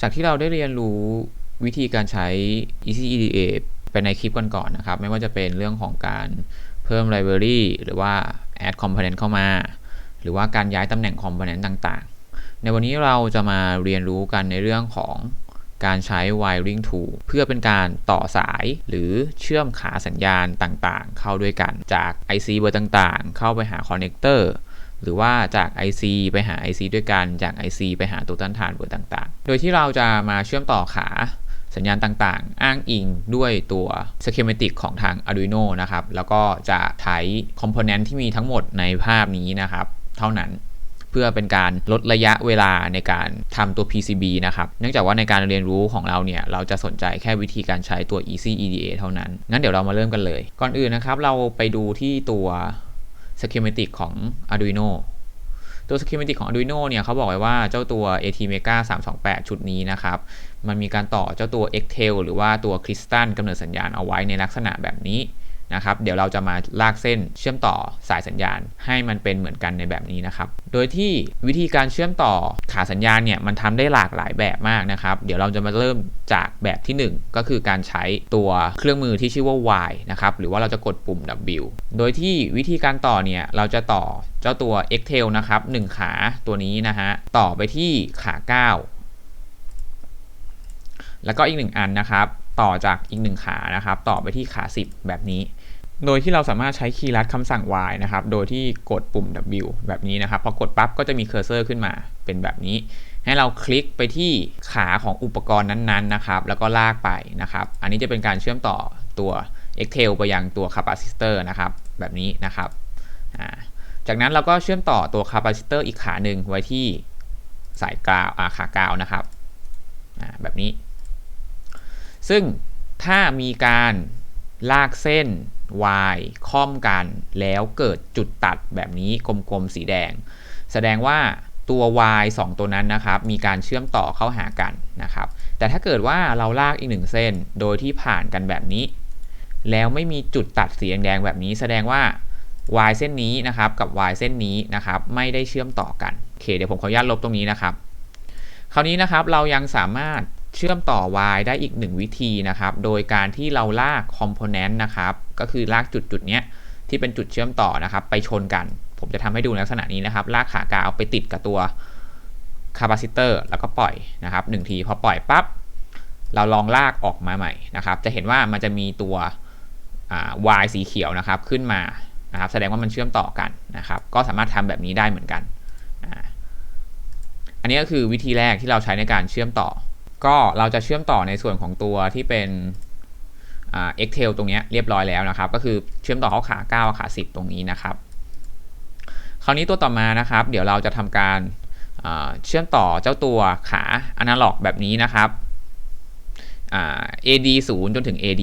จากที่เราได้เรียนรู้วิธีการใช้ ECEDA ไปในคลิปก่อนๆนะครับ ไม่ว่าจะเป็นเรื่องของการเพิ่ม library หรือว่า add component เข้ามา หรือว่าการย้ายตำแหน่ง component ต่างๆ ในวันนี้เราจะมาเรียนรู้กันในเรื่องของการใช้ wiring tool เพื่อเป็นการต่อสายหรือเชื่อมขาสัญญาณต่างๆ เข้าด้วยกันจาก IC เบอร์ต่างๆ เข้าไปหา connector หรือว่าจาก IC ไปหา IC ด้วยกัน จาก IC ไปหาตัวต้านทานเบอร์ต่างๆ โดยที่เราจะมาเชื่อมต่อขาสัญญาณต่างๆ อ้างอิงด้วยตัว schematic ของทาง Arduino นะครับ แล้วก็จะใช้ component ที่มีทั้งหมดในภาพนี้นะครับ เท่านั้นเพื่อเป็นการลดระยะเวลาในการทำตัว PCB นะครับ เนื่องจากว่าในการเรียนรู้ของเราเนี่ย เราจะสนใจแค่วิธีการใช้ตัว Easy EDA เท่านั้น งั้นเดี๋ยวเรามาเริ่มกันเลย ก่อนอื่นนะครับ เราไปดูที่ตัว schematic ของ Arduino ตัว schematic ของ Arduino เนี่ยเขาบอกไว้ว่าเจ้าตัว ATmega 328 ชุดนี้นะครับ มันมีการต่อเจ้าตัว Excel หรือว่าตัว Crystal กำเนิดสัญญาณเอาไว้ในลักษณะแบบนี้ นะครับ เดี๋ยวเราจะมาลากเส้นเชื่อมต่อสายสัญญาณ ให้มันเป็นเหมือนกันในแบบนี้นะครับ โดยที่วิธีการเชื่อมต่อขาสัญญาณเนี่ยมันทำได้หลากหลายแบบมากนะครับ เดี๋ยวเราจะมาเริ่มจากแบบที่ 1 ก็คือการใช้ตัวเครื่องมือที่ชื่อว่า Y นะครับ หรือว่าเราจะกดปุ่ม W โดยที่วิธีการต่อเนี่ยเราจะต่อเจ้าตัว Excel นะครับ1ขาตัวนี้นะฮะต่อไปที่ขา 9 แล้วก็อีก 1 อันนะครับ ต่อจากอีก 1 ขานะครับ ต่อไปที่ขา 10 แบบนี้ โดยที่เราสามารถใช้คีย์ลัดคำสั่ง Y นะครับ โดยที่กดปุ่ม W แบบนี้นะครับ พอกดปั๊บก็จะมีเคอร์เซอร์ขึ้นมาเป็นแบบนี้ ให้เราคลิกไปที่ขาของอุปกรณ์นั้นๆนะครับ แล้วก็ลากไปนะครับ อันนี้จะเป็นการเชื่อมต่อตัว Excel ไปยังตัวคาปาซิเตอร์นะครับ แบบนี้นะครับ จากนั้นเราก็เชื่อมต่อตัวคาปาซิเตอร์อีกขาหนึ่งไว้ที่สายกาวขากาวนะครับแบบนี้ ซึ่งถ้ามีการลากเส้น Y ค่อมกัน แล้วเกิดจุดตัดแบบนี้กลมๆสีแดง แสดงว่าตัว Y 2 ตัวนั้นนะครับ มีการเชื่อมต่อเข้าหากันนะครับ แต่ถ้าเกิดว่าเราลากอีกหนึ่งเส้นโดยที่ผ่านกันแบบนี้ แล้วไม่มีจุดตัดสีแดงแบบนี้ แสดงว่า y เส้นนี้นะครับกับ y เส้นนี้นะครับไม่ได้เชื่อมต่อกันโอเคเดี๋ยวผมขออนุญาตลบตรงนี้นะครับ คราวนี้นะครับเรายังสามารถ เชื่อมต่อ y ได้อีกหนึ่งวิธีนะครับ โดยการที่เราลากคอมโพเนนต์นะครับ ก็คือลากจุดจุดนี้ที่เป็นจุดเชื่อมต่อนะครับ ไปชนกัน ผมจะทำให้ดูลักษณะนี้นะครับ ลากขากาวไปติดกับตัวคาปาซิเตอร์แล้วก็ปล่อยนะครับหนึ่งทีพอปล่อยปั๊บเราลองลากออกมาใหม่นะครับ จะเห็นว่ามันจะมีตัว y สีเขียวนะครับขึ้นมานะครับแสดงว่ามันเชื่อมต่อกันนะครับ ก็สามารถทำแบบนี้ได้เหมือนกัน อันนี้ก็คือวิธีแรกที่เราใช้ในการเชื่อมต่อ ก็เราจะเชื่อมต่อในส่วนของตัวที่เป็น Excel ตรงนี้เรียบร้อยแล้วนะครับ ก็คือเชื่อมต่อเข้าขา9ขา 10 ตรงนี้นะครับ คราวนี้ตัวต่อมานะครับ เดี๋ยวเราจะทำการเชื่อมต่อเจ้าตัวขาอนาล็อกแบบนี้นะครับ AD 0จนถึง AD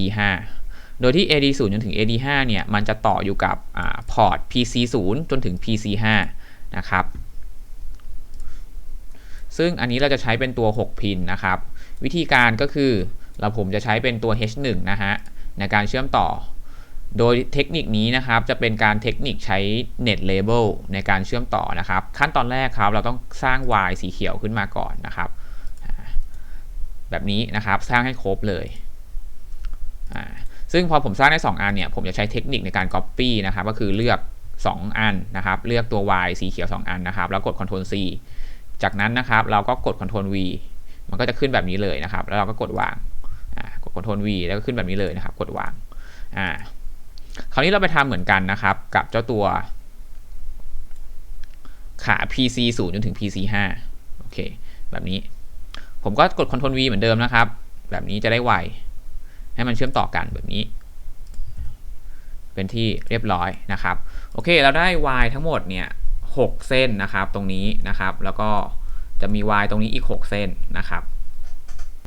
5โดยที่ AD 0จนถึง AD 5เนี่ย มันจะต่ออยู่กับพอร์ต PC 0จนถึง PC 5นะครับ ซึ่งอันนี้เราจะใช้เป็นตัว 6 พินนะครับ วิธีการก็คือเราผมจะใช้เป็นตัว H1 นะฮะในการเชื่อมต่อ โดยเทคนิคนี้นะครับจะเป็นการเทคนิคใช้ Net Label ในการเชื่อมต่อนะครับ ขั้นตอนแรกครับเราต้องสร้าง Y สีเขียวขึ้นมาก่อนนะครับ แบบนี้นะครับสร้างให้ครบเลยซึ่งพอผมสร้างได้ 2 อันเนี่ยผมจะใช้เทคนิคในการ Copy นะครับก็คือเลือก 2 อันนะครับ เลือกตัว Y สีเขียว 2 อันนะครับ แล้วกด Ctrl C จากนั้นนะครับเราก็กด Ctrl V มันก็จะขึ้นแบบนี้เลยนะครับ แล้วเราก็กดวางกด Ctrl V แล้วก็ขึ้นแบบนี้เลยนะครับ กดวางอ่าคราวนี้เราไปทำเหมือนกันนะครับ กับเจ้าตัว ขา PC 0จนถึง PC 5โอเค แบบนี้ ผมก็กด Ctrl V เหมือนเดิมนะครับ แบบนี้จะได้ไว ให้มันเชื่อมต่อกันแบบนี้ เป็นที่เรียบร้อยนะครับ โอเค เราได้ y ทั้งหมดเนี่ย 6 เส้นนะครับ ตรงนี้นะครับ แล้วก็จะมี y ตรงนี้อีก 6 เส้นนะครับ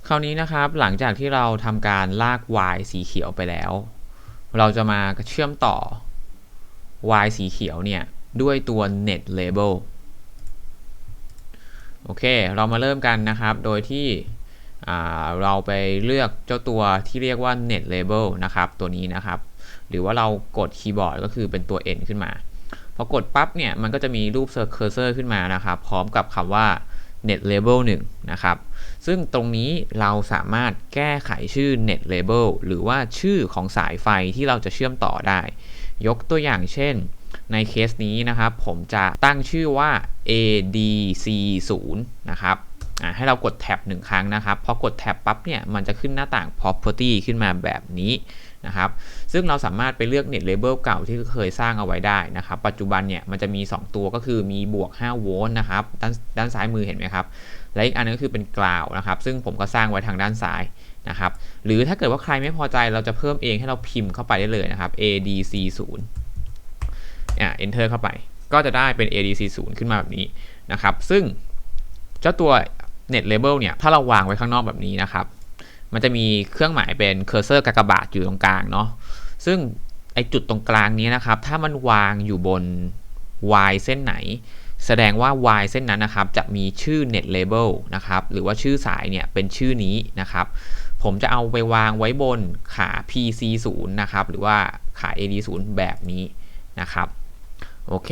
คราวนี้นะครับหลังจากที่เราทำการลาก y สีเขียวไปแล้ว เราจะมาเชื่อมต่อ y สีเขียวเนี่ย ด้วยตัว net label โอเค เรามาเริ่มกันนะครับ โดยที่เราไปเลือกเจ้าตัวที่เรียกว่า net label นะครับ ตัวนี้นะครับ หรือว่าเรากดคีย์บอร์ดก็คือเป็นตัว n ขึ้นมา พอกดปั๊บเนี่ยมันก็จะมีรูปเคอร์เซอร์ขึ้นมานะครับ พร้อมกับคำว่า net label 1 นะครับ ซึ่งตรงนี้เราสามารถแก้ไขชื่อ net label หรือว่าชื่อของสายไฟที่เราจะเชื่อมต่อได้ ยกตัวอย่างเช่น ในเคสนี้นะครับ ผมจะตั้งชื่อว่า ADC0 นะครับให้เรากดแท็บหนึ่งครั้งนะครับ พอกดแท็บปั๊บเนี่ย มันจะขึ้นหน้าต่าง property ขึ้นมาแบบนี้ นะครับ ซึ่งเราสามารถไปเลือก net label เก่าที่เคยสร้างเอาไว้ได้นะครับ ปัจจุบันเนี่ยมันจะมี 2 ตัวก็คือมีบวก 5 โวลต์นะครับด้านด้านซ้ายมือเห็นไหมครับ และอีกอันนึงก็คือเป็นกล่าวนะครับ ซึ่งผมก็สร้างไว้ทางด้านซ้ายนะครับ หรือถ้าเกิดว่าใครไม่พอใจเราจะเพิ่มเองให้เราพิมพ์เข้าไปได้เลยนะครับ adc0 อ่า enter เข้าไป ก็จะได้เป็น adc0 ขึ้นมาแบบนี้นะครับ ซึ่งเจ้าตัว net label เนี่ย ถ้าเราวางไว้ข้างนอกแบบนี้นะครับ มันจะมีเครื่องหมายเป็นเคอร์เซอร์กากบาทอยู่ตรงกลางเนาะซึ่งไอจุดตรงกลางนี้นะครับ ถ้ามันวางอยู่บน y เส้นไหน แสดงว่า y เส้นนั้นนะครับ จะมีชื่อ net label นะครับ หรือว่าชื่อสายเนี่ยเป็นชื่อนี้นะครับ ผมจะเอาไปวางไว้บนขา PC0 นะครับ หรือว่าขา AD0 แบบนี้นะครับ โอเค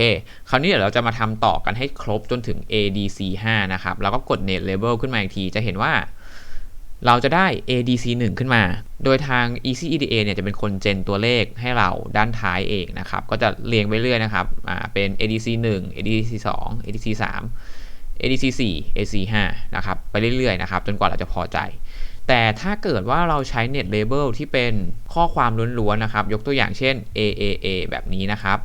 คราวนี้เดี๋ยวเราจะมาทำต่อกันให้ครบจนถึง ADC5 นะครับ แล้วก็กด net label ขึ้นมาอีกที จะเห็นว่า เราจะได้ ADC1 ขึ้นมา โดยทาง EasyEDA เนี่ยจะเป็นคนเจนตัวเลขให้เราด้านท้ายเองนะครับ ก็จะเรียงไปเรื่อยนะครับ อ่า เป็น ADC1 ADC2 ADC3 ADC4 ADC5 นะครับ ไปเรื่อยๆนะครับ จนกว่าเราจะพอใจ แต่ถ้าเกิดว่าเราใช้ net label ที่เป็นข้อความล้วนๆนะครับ ยกตัวอย่างเช่น AAA แบบนี้นะครับ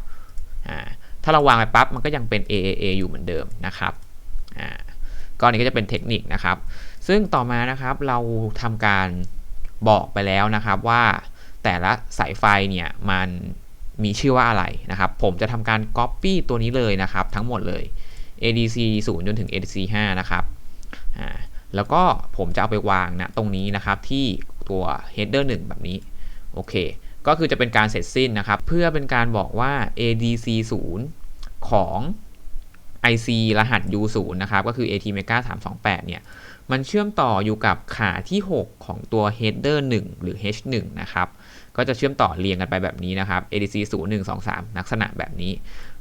ถ้าเราวางไปปั๊บ มันก็ยังเป็น AAA อยู่เหมือนเดิมนะครับก็นี้ก็จะเป็นเทคนิคนะครับ ซึ่งต่อมานะครับเราทำการบอกไปแล้วนะครับว่าแต่ละสายไฟเนี่ยมันมีชื่อว่าอะไรนะครับ ผมจะทำการ Copy ตัวนี้เลยนะครับ ทั้งหมดเลย ADC 0 จนถึง ADC 5 นะครับแล้วก็ผมจะเอาไปวางนะตรงนี้นะครับที่ตัว header 1 แบบนี้ โอเค ก็คือจะเป็นการเสร็จสิ้นนะครับ เพื่อเป็นการบอกว่า ADC 0 ของ IC รหัส U0 นะครับ ก็คือ ATmega 328 เนี่ย มันเชื่อมต่ออยู่กับขาที่ 6 ของตัว header 1 หรือ H1 นะครับ ก็จะเชื่อมต่อเรียงกันไปแบบนี้นะครับ ADC 0 1 2 3 ลักษณะแบบนี้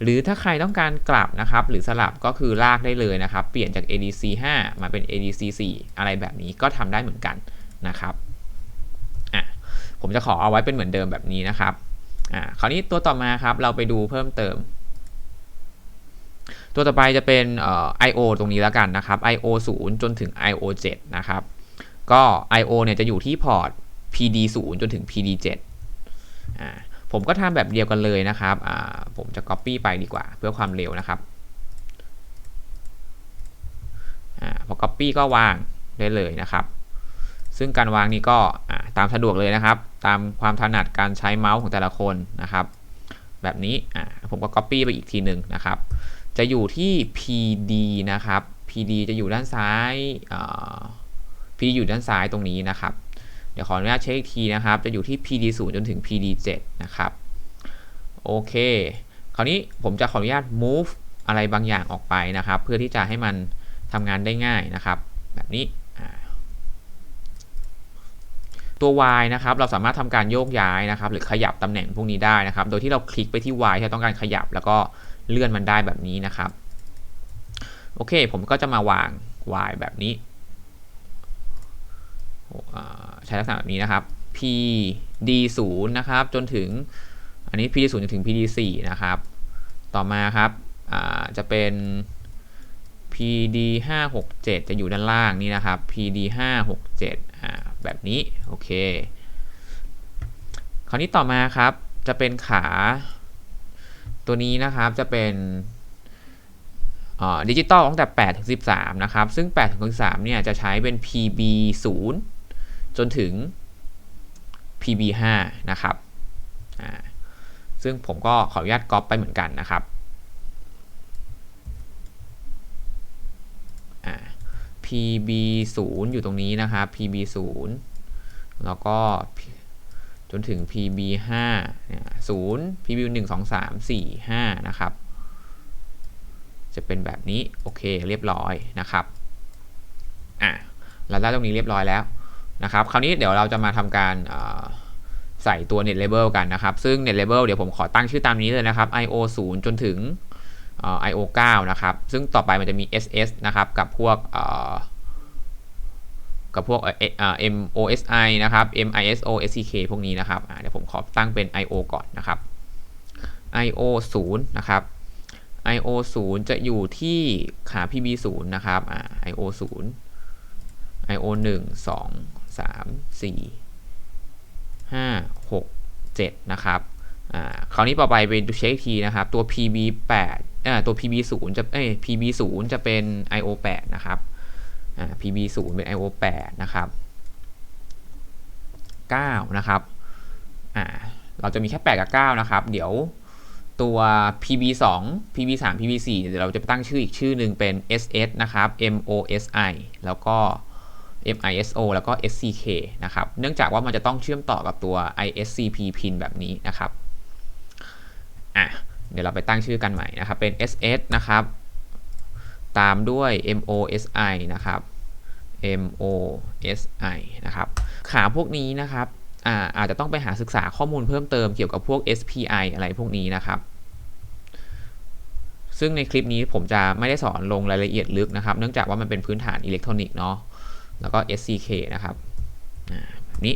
หรือถ้าใครต้องการกลับนะครับ หรือสลับก็คือลากได้เลยนะครับ เปลี่ยนจาก ADC 5 มาเป็น ADC 4 อะไรแบบนี้ก็ทำได้เหมือนกันนะครับผมจะขอเอาไว้เป็นเหมือนเดิมแบบนี้นะครับอ่าคราวนี้ตัวต่อมาครับ เราไปดูเพิ่มเติม ตัวต่อไปจะเป็น I/O ตรงนี้แล้วกันนะครับ I/O 0 จนถึง I/O 7นะครับ ก็ I/O เนี่ยจะอยู่ที่พอร์ต PD 0จนถึง PD 7อ่าผมก็ทำแบบเดียวกันเลยนะครับอ่าผมจะ Copy ไปดีกว่า เพื่อความเร็วนะครับอ่าพอ Copy ก็วางได้เลยนะครับ ซึ่งการวางนี้ก็ตามสะดวกเลยนะครับ ตามความถนัดการใช้เมาส์ของแต่ละคนนะครับ แบบนี้ผมก็ Copy ไปอีกทีหนึ่งนะครับ จะอยู่ที่ PD นะครับ PD จะอยู่ด้านซ้าย PD อยู่ด้านซ้ายตรงนี้นะครับ เดี๋ยวขออนุญาตเช็คอีกทีนะครับ จะอยู่ที่ PD 0จนถึง PD 7นะครับ โอเค คราวนี้ผมจะขออนุญาต move อะไรบางอย่างออกไปนะครับ เพื่อที่จะให้มันทำงานได้ง่ายนะครับ แบบนี้ตัว y นะครับเราสามารถทำการโยกย้ายนะครับ หรือขยับตำแหน่งพวกนี้ได้นะครับ โดยที่เราคลิกไปที่ y ที่เราต้องการขยับแล้วก็ เลื่อนมันได้แบบนี้นะครับ โอเค ผมก็จะมาวาง y แบบนี้ใช้ลักษณะแบบนี้นะครับ p d 0นะครับ จนถึง อันนี้ p d 0จนถึง p d 4นะครับ ต่อมาครับจะเป็น PD 5 6 7 จะอยู่ด้านล่างนี่นะครับ PD 5 6 7แบบนี้ โอเค คราวนี้ต่อมาครับ จะเป็นขา ตัวนี้นะครับจะเป็นดิจิตอลตั้งแต่8ถึง13 นะครับ ซึ่ง8ถึง13เนี่ยจะใช้เป็น PB 0จนถึง PB 5นะครับซึ่งผมก็ขออนุญาตก๊อปไปเหมือนกันนะครับ PB 0อยู่ตรงนี้นะครับ PB 0แล้วก็ จนถึง PB 5เนี่ย0 PB 1 2 3 4 5นะครับ จะเป็นแบบนี้ โอเค เรียบร้อยนะครับอะเราได้ตรงนี้เรียบร้อยแล้วนะครับ คราวนี้เดี๋ยวเราจะมาทำการใส่ตัว net label กันนะครับ ซึ่ง net label เดี๋ยวผมขอตั้งชื่อตามนี้เลยนะครับ io 0 จนถึง IO 9นะครับ ซึ่งต่อไปมันจะมี SS นะครับ กับพวก กับพวกเอ่อ MOSI นะครับ MISO SCK พวกนี้นะครับเดี๋ยวผมขอตั้งเป็น IO ก่อนนะครับ IO 0นะครับ IO 0จะอยู่ที่ขา PB 0นะครับ IO 0 IO 1 2 3 4 5 6 7 นะครับคราวนี้ต่อไปไปดูเช็คทีนะครับ ตัว PB 8ตัว PB 0จะเอ้ย PB 0จะเป็น IO 8นะครับ PB 0เป็น IO 8นะครับ9นะครับอ่าเราจะมีแค่ 8 กับ 9 นะครับ เดี๋ยวตัว PB 2 PB 3 PB 4เดี๋ยวเราจะตั้งชื่ออีกชื่อหนึ่งเป็น SS นะครับ MOSI แล้วก็ MISO แล้วก็ SCK นะครับ เนื่องจากว่ามันจะต้องเชื่อมต่อกับตัว ISCP pin แบบนี้นะครับ อะ เดี๋ยวเราไปตั้งชื่อกันใหม่นะครับ เป็น SS นะครับ ตามด้วย MOSI นะครับ MOSI นะครับ ขาพวกนี้นะครับอ่าอาจจะต้องไปหาศึกษาข้อมูลเพิ่มเติมเกี่ยวกับพวก SPI อะไรพวกนี้นะครับ ซึ่งในคลิปนี้ผมจะไม่ได้สอนลงรายละเอียดลึกนะครับ เนื่องจากว่ามันเป็นพื้นฐานอิเล็กทรอนิกส์เนาะ แล้วก็ SCK นะครับ แบบนี้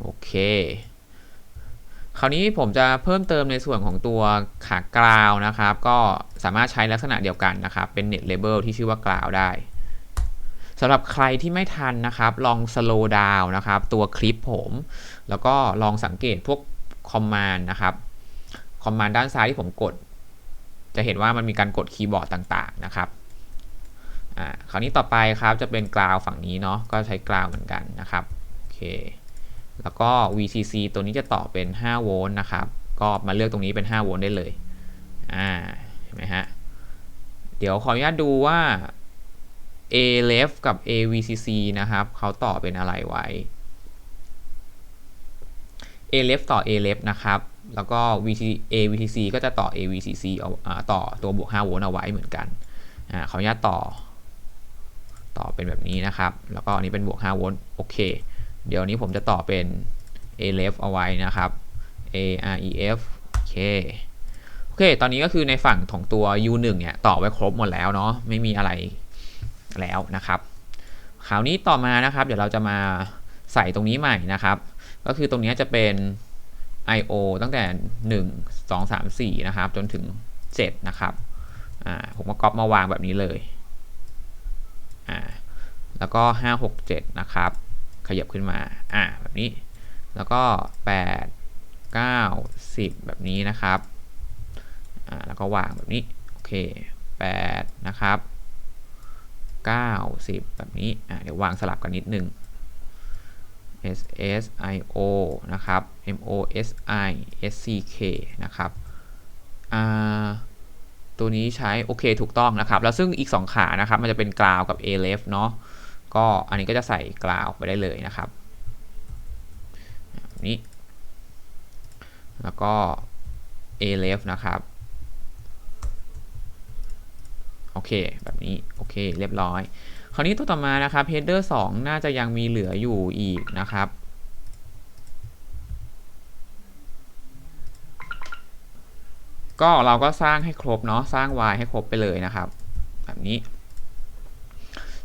โอเค คราวนี้ผมจะเพิ่มเติมในส่วนของตัวขากราวนะครับ ก็สามารถใช้ลักษณะเดียวกันนะครับ เป็น net label ที่ชื่อว่ากราวได้สำหรับใครที่ไม่ทันนะครับ ลอง slow down นะครับ ตัวคลิปผม แล้วก็ลองสังเกตพวก command นะครับ command ด้านซ้ายที่ผมกด จะเห็นว่ามันมีการกดคีย์บอร์ดต่างๆนะครับอ่าคราวนี้ต่อไปครับจะเป็นกราวฝั่งนี้เนาะก็ใช้กราวเหมือนกันนะครับโอเค แล้วก็ VCC ตัวนี้จะต่อเป็น 5 โวลต์นะครับ ก็มาเลือกตรงนี้เป็น 5 โวลต์ได้เลย อ่า เห็นไหมฮะ เดี๋ยวขออนุญาตดูว่า A left กับ A VCC นะครับ เขาต่อเป็นอะไรไว้ A left ต่อ A left นะครับ แล้วก็ VC A VCC ก็จะต่อ A VCC เอาต่อตัวบวก 5 โวลต์เอาไว้เหมือนกัน อ่า ขออนุญาตต่อ ต่อเป็นแบบนี้นะครับ แล้วก็อันนี้เป็นบวก 5 โวลต์ โอเค เดี๋ยวนี้ผมจะต่อเป็น alef เอาไว้นะครับ A R E F โอเคโอเค ตอนนี้ก็คือในฝั่งของตัว U1 เนี่ยต่อไว้ครบหมดแล้วเนาะไม่มีอะไรแล้วนะครับคราวนี้ต่อมานะครับ เดี๋ยวเราจะมาใส่ตรงนี้ใหม่นะครับ ก็คือตรงนี้จะเป็น I/O ตั้งแต่ 1 2 3 4 นะครับ จนถึง 7 นะครับผมก็ก๊อปมาวางแบบนี้เลย แล้วก็ 5 6 7 นะครับ ขยับขึ้นมาอ่าแบบนี้ แล้วก็ 8 9 10 แบบนี้นะครับอ่าแล้วก็วางแบบนี้ โอเค 8 นะครับ 9 10 แบบนี้อ่าเดี๋ยววางสลับกันนิดนึง S S I O นะครับ M O S I S C K นะครับอ่าตัวนี้ใช้ โอเค ถูกต้องนะครับ แล้วซึ่งอีก 2 ขานะครับ มันจะเป็นกราวกับ A left เนาะ ก็อันนี้ก็จะใส่กราวไปได้เลยนะครับแบบนี้แล้วก็ A left นะครับโอเคแบบนี้โอเคเรียบร้อย คราวนี้ตัวต่อมานะครับ header 2 น่าจะยังมีเหลืออยู่อีกนะครับก็เราก็สร้างให้ครบเนาะสร้าง y ให้ครบไปเลยนะครับ แบบนี้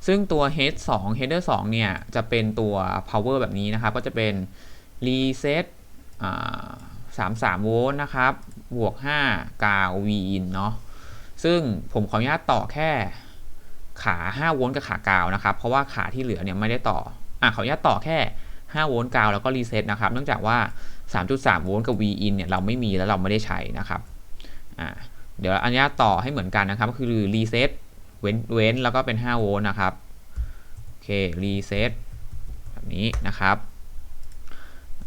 ซึ่งตัว head 2 header 2เนี่ย จะเป็นตัว power แบบนี้นะครับ ก็จะเป็น reset 33 โวลต์นะครับ บวก 5 กาว v in เนาะ ซึ่งผมขออนุญาตต่อแค่ขา 5 โวลต์กับขากาวนะครับ เพราะว่าขาที่เหลือเนี่ยไม่ได้ต่อ อะขออนุญาตต่อแค่ 5 โวลต์กาวแล้วก็รีเซ็ตนะครับ เนื่องจากว่า 3.3 โวลต์กับ V in เนี่ยเราไม่มีแล้วเราไม่ได้ใช้นะครับ อ่าเดี๋ยวอนุญาตต่อให้เหมือนกันนะครับ ก็คือรีเซ็ต เว้นเว้นแล้วก็เป็น 5 โวลต์นะครับโอเครีเซ็ตแบบนี้นะครับ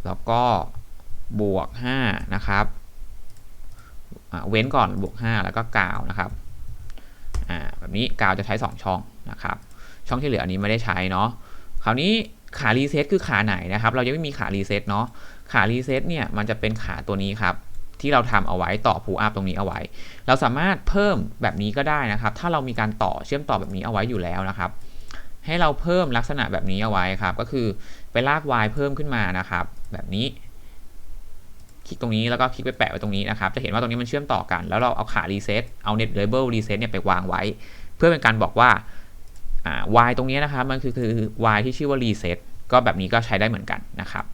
แล้วก็บวก 5 นะครับเว้นก่อนบวก 5 แล้วก็กาวนะครับแบบนี้กาวจะใช้ 2 ช่องนะครับ ช่องที่เหลืออันนี้ไม่ได้ใช้เนาะคราวนี้ขารีเซ็ตคือขาไหนนะครับ เรายังไม่มีขารีเซ็ตเนาะขารีเซ็ตเนี่ยมันจะเป็นขาตัวนี้ครับ ที่เราทำเอาไว้ต่อพูอัพตรงนี้เอาไว้ เราสามารถเพิ่มแบบนี้ก็ได้นะครับ ถ้าเรามีการต่อเชื่อมต่อแบบนี้เอาไว้อยู่แล้วนะครับ ให้เราเพิ่มลักษณะแบบนี้เอาไว้ครับ ก็คือไปลาก y เพิ่มขึ้นมานะครับ แบบนี้ คลิกตรงนี้แล้วก็คลิกไปแปะไว้ตรงนี้นะครับ จะเห็นว่าตรงนี้มันเชื่อมต่อกัน แล้วเราเอาขารีเซ็ตเอา net label reset เนี่ยไปวางไว้ เพื่อเป็นการบอกว่าอ่า y ตรงนี้นะครับ มันคือคือ y ที่ชื่อว่า reset ก็แบบนี้ก็ใช้ได้เหมือนกันนะครับ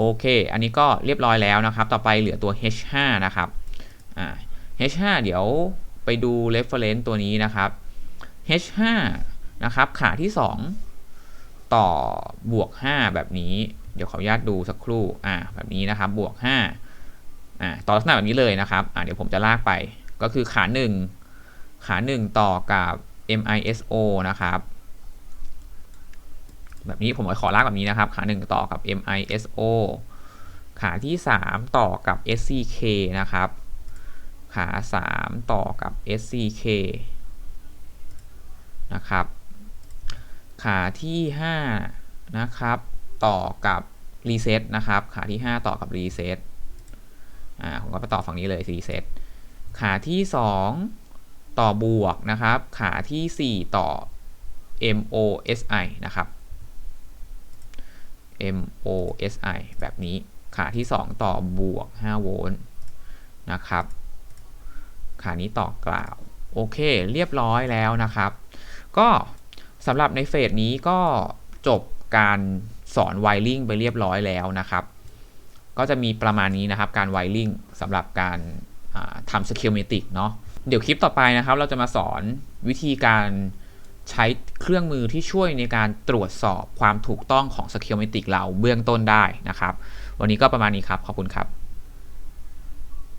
โอเค อันนี้ก็เรียบร้อยแล้วนะครับ ต่อไปเหลือตัว h5 นะครับอ่า h5 เดี๋ยวไปดู reference ตัวนี้นะครับ h5 นะครับ ขาที่ 2 ต่อบวก 5 แบบนี้ เดี๋ยวขออนุญาตดูสักครู่ อ่า แบบนี้นะครับ บวก 5 อ่า ต่อลักษณะแบบนี้เลยนะครับ อ่า เดี๋ยวผมจะลากไป ก็คือขา 1 ขา 1 ต่อกับ MISO นะครับ แบบนี้ผมขอลากแบบนี้นะครับ ขา 1 ต่อกับ MISO ขาที่ 3 ต่อกับ SCK นะครับ ขา 3 ต่อกับ SCK นะครับ ขาที่ 5 นะครับ ต่อกับ Reset นะครับ ขาที่ 5 ต่อกับ Reset อ่าผมก็ไปต่อฝั่งนี้เลย Reset ขาที่ 2 ต่อบวกนะครับ ขาที่ 4 ต่อ MOSI นะครับ MOSI แบบนี้ขาที่ 2 ต่อบวก 5 โวลต์นะครับ ขานี้ต่อกล่าว โอเคเรียบร้อยแล้วนะครับ ก็สำหรับในเฟสนี้ก็จบการสอนไวริงไปเรียบร้อยแล้วนะครับ ก็จะมีประมาณนี้นะครับการไวริงสำหรับการทำสกิลเมติกเนาะเดี๋ยวคลิปต่อไปนะครับ เราจะมาสอนวิธีการ ใช้เครื่องมือที่ช่วยในการตรวจสอบความถูกต้องของสกิลเมติกเราเบื้องต้นได้นะครับ วันนี้ก็ประมาณนี้ครับ ขอบคุณครับ